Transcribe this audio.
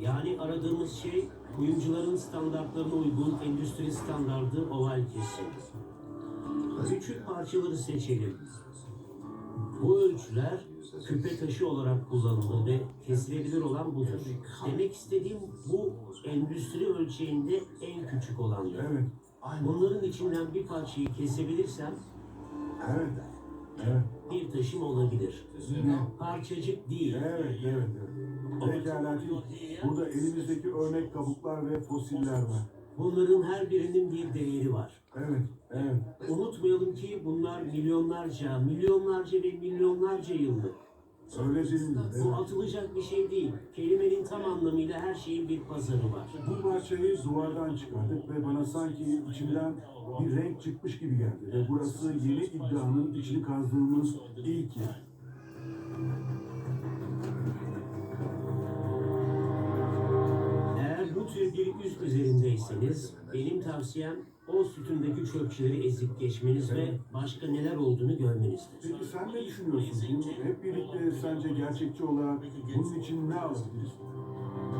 Yani aradığımız şey kuyumcuların standartlarına uygun endüstri standardı oval kesim. Küçük parçaları seçelim. Bu ölçüler küpe taşı olarak kullanılır ve kesilebilir olan budur. Demek istediğim bu endüstri ölçeğinde en küçük olandır. Evet. Bunların içinden bir parçayı kesebilirsem Evet. Evet. bir taşım olabilir. Parçacık değil. Evet, evet, evet. Pekala. Burada elimizdeki örnek kabuklar ve fosiller var. Bunların her birinin bir değeri var. Evet, evet. Unutmayalım ki bunlar milyonlarca, milyonlarca ve milyonlarca yıllık. Öyle değil mi? Bu Evet. atılacak bir şey değil. Kelimenin tam anlamıyla her şeyin bir pazarı var. Bu parçayı duvardan çıkardık ve bana sanki içinden bir renk çıkmış gibi geldi. Ve burası yeni iddianın içini kazdığımız ilk yer. Üzerindeyseniz benim tavsiyem o sütundaki çöpçüleri ezip geçmeniz ve başka neler olduğunu görmenizdir. Peki sen ne düşünüyorsun? Hep birlikte sence gerçekçi olarak bunun için ne alabiliriz?